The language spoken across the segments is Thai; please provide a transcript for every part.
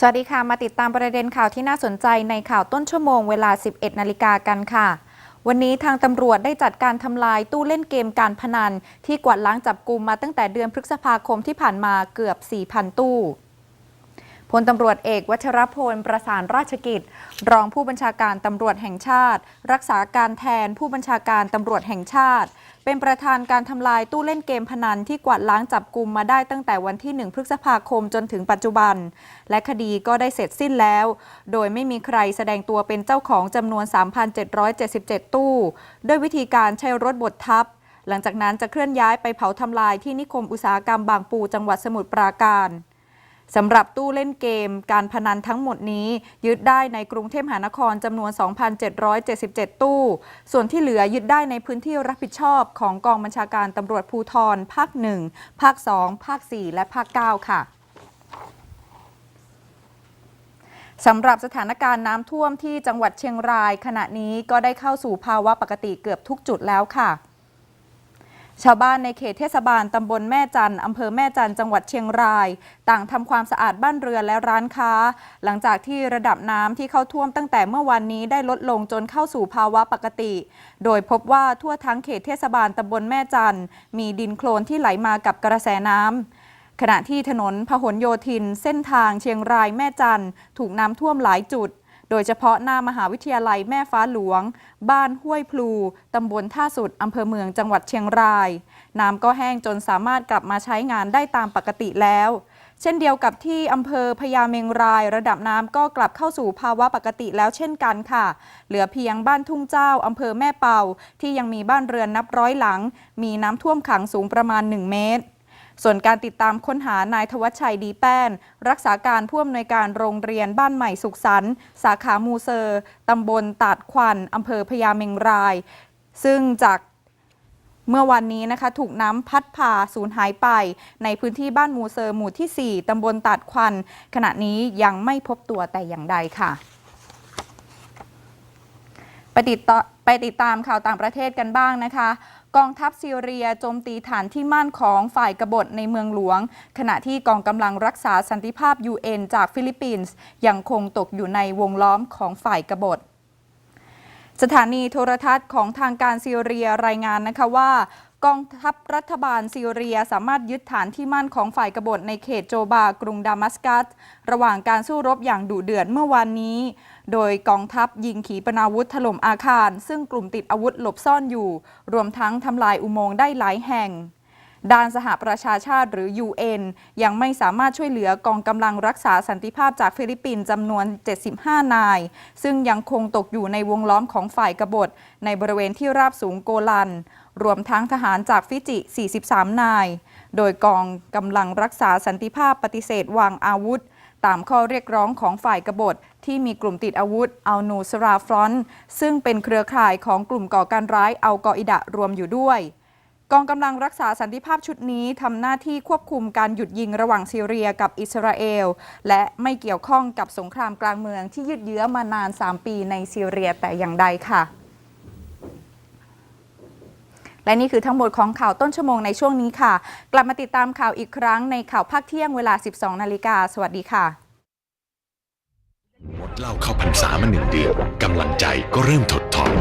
สวัสดีค่ะ มาติดตามประเด็นข่าวที่น่าสนใจในข่าวต้นชั่วโมงเวลา 11 นาฬิกากันค่ะ วันนี้ทางตำรวจได้จัดการทำลายตู้เล่นเกมการพนัน ที่กวาดล้างจับกลุ่มมาตั้งแต่เดือนพฤษภาคมที่ผ่านมาเกือบ 4,000 ตู้ พลตำรวจเอกวัชรพลประสานราชกิจ รองผู้บัญชาการตำรวจแห่งชาติ รักษาการแทนผู้บัญชาการตำรวจแห่งชาติ เป็นประธานการทำลายตู้เล่นเกมพนันที่กวาดล้างจับกลุ่มมาได้ตั้งแต่วันที่ 1 พฤษภาคมจนถึงปัจจุบัน และคดีก็ได้เสร็จสิ้นแล้ว โดยไม่มีใครแสดงตัวเป็นเจ้าของจำนวน 3,777 ตู้ ด้วยวิธีการใช้รถบดทับหลังจากนั้นจะเคลื่อนย้ายไปเผาทำลายที่นิคมอุตสาหกรรมบางปูจังหวัดสมุทรปราการ สำหรับตู้เล่นเกมการพนันทั้งหมดนี้ ยึดได้ในกรุงเทพมหานครจำนวน 2,777 ตู้ ส่วนที่เหลือยึดได้ในพื้นที่รับผิดชอบของกองบัญชาการตำรวจภูธรภาค 1 ภาค 2 ภาค 4 และภาค 9 ค่ะสำหรับสถานการณ์น้ำท่วมที่จังหวัดเชียงราย ขณะนี้ก็ได้เข้าสู่ภาวะปกติเกือบทุกจุดแล้วค่ะ ชาวบ้านในเขตเทศบาลตำบลแม่จันอำเภอแม่จันจังหวัดเชียงราย ต่างทำความสะอาดบ้านเรือนและร้านค้า หลังจากที่ระดับน้ำที่เข้าท่วมตั้งแต่เมื่อวานนี้ได้ลดลงจนเข้าสู่ภาวะปกติ โดยพบว่าทั่วทั้งเขตเทศบาลตำบลแม่จันมีดินโคลนที่ไหลมากับกระแสน้ำขณะที่ถนนพหลโยธิน เส้นทางเชียงรายแม่จันถูกน้ำท่วมหลายจุด โดยเฉพาะหน้ามหาวิทยาลัยแม่ฟ้าหลวง บ้านห้วยพลู ตำบลท่าสุด อำเภอเมืองจังหวัดเชียงราย น้ำก็แห้งจนสามารถกลับมาใช้งานได้ตามปกติแล้ว เช่นเดียวกับที่อำเภอพญาเมงราย ระดับน้ำก็กลับเข้าสู่ภาวะปกติแล้วเช่นกันค่ะ เหลือเพียงบ้านทุ่งเจ้าอำเภอแม่เป่า ที่ยังมีบ้านเรือนนับร้อยหลัง มีน้ำท่วมขังสูงประมาณ 1 เมตร ส่วนการติดตามค้นหานายทวัชชัยดีแป้น รักษาการผู้อำนวยการโรงเรียนบ้านใหม่สุขสันต์สาขามูเซอร์ตำบลตาดควันอำเภอพญาเมงราย ซึ่งจากเมื่อวันนี้นะคะถูกน้ำพัดพาสูญหายไป ในพื้นที่บ้านมูเซอร์หมู่ที่ 4 ตำบลตาดควัน ขณะนี้ยังไม่พบตัวแต่อย่างใดค่ะ ไปติดต่อไปติดตามข่าวต่างประเทศกันบ้างนะคะ กองทัพซีเรียโจมตีฐานที่มั่นของฝ่ายกบฏในเมืองหลวง ขณะที่กองกำลังรักษาสันติภาพ UN จากฟิลิปปินส์ยังคงตกอยู่ในวงล้อมของฝ่ายกบฏสถานีโทรทัศน์ของทางการซีเรียรายงานนะคะว่า กองทัพรัฐบาลซีเรียสามารถยึดฐานที่มั่นของฝ่ายกบฏในเขตโจบากรุงดามัสกัส ระหว่างการสู้รบอย่างดุเดือดเมื่อวานนี้ โดยกองทัพยิงขีปนาวุธถล่มอาคาร ซึ่งกลุ่มติดอาวุธหลบซ่อนอยู่ รวมทั้งทำลายอุโมงค์ได้หลายแห่ง ด้านสหประชาชาติหรือ UN ยังไม่สามารถช่วยเหลือกองกำลังรักษาสันติภาพจากฟิลิปปินส์จำนวน 75 นาย ซึ่งยังคงตกอยู่ในวงล้อมของฝ่ายกบฏในบริเวณที่ราบสูงโกลัน รวมทั้งทหารจากฟิจิ 43 นาย โดยกองกำลังรักษาสันติภาพปฏิเสธวางอาวุธ ตามข้อเรียกร้องของฝ่ายกบฏที่มีกลุ่มติดอาวุธอัลนูสราฟรอนซึ่งเป็นเครือข่ายของกลุ่มก่อการร้ายอัลกออิดะรวมอยู่ด้วย กองกำลังรักษาสันติภาพชุดนี้ทำหน้าที่ควบคุมการหยุดยิงระหว่างซีเรียกับอิสราเอล และไม่เกี่ยวข้องกับสงครามกลางเมืองที่ยืดเยื้อมานาน 3 ปีในซีเรียแต่อย่างใดค่ะ และนี่คือทั้งหมดของข่าวต้นชั่วโมงในช่วงนี้ค่ะ กลับมาติดตามข่าวอีกครั้งในข่าวภาคเที่ยงเวลา 12 นาฬิกา สวัสดีค่ะงดเหล้าเข้าพรรษามาหนึ่งเดือนกำลังใจก็เริ่มถดถอย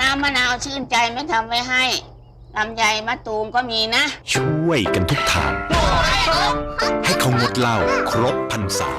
น้ำมะนาวชื่นใจไม่ทำไว้ให้ลำไยมะตูมก็มีนะ ช่วยกันทุกทางให้เขางดเหล้าครบพรรษา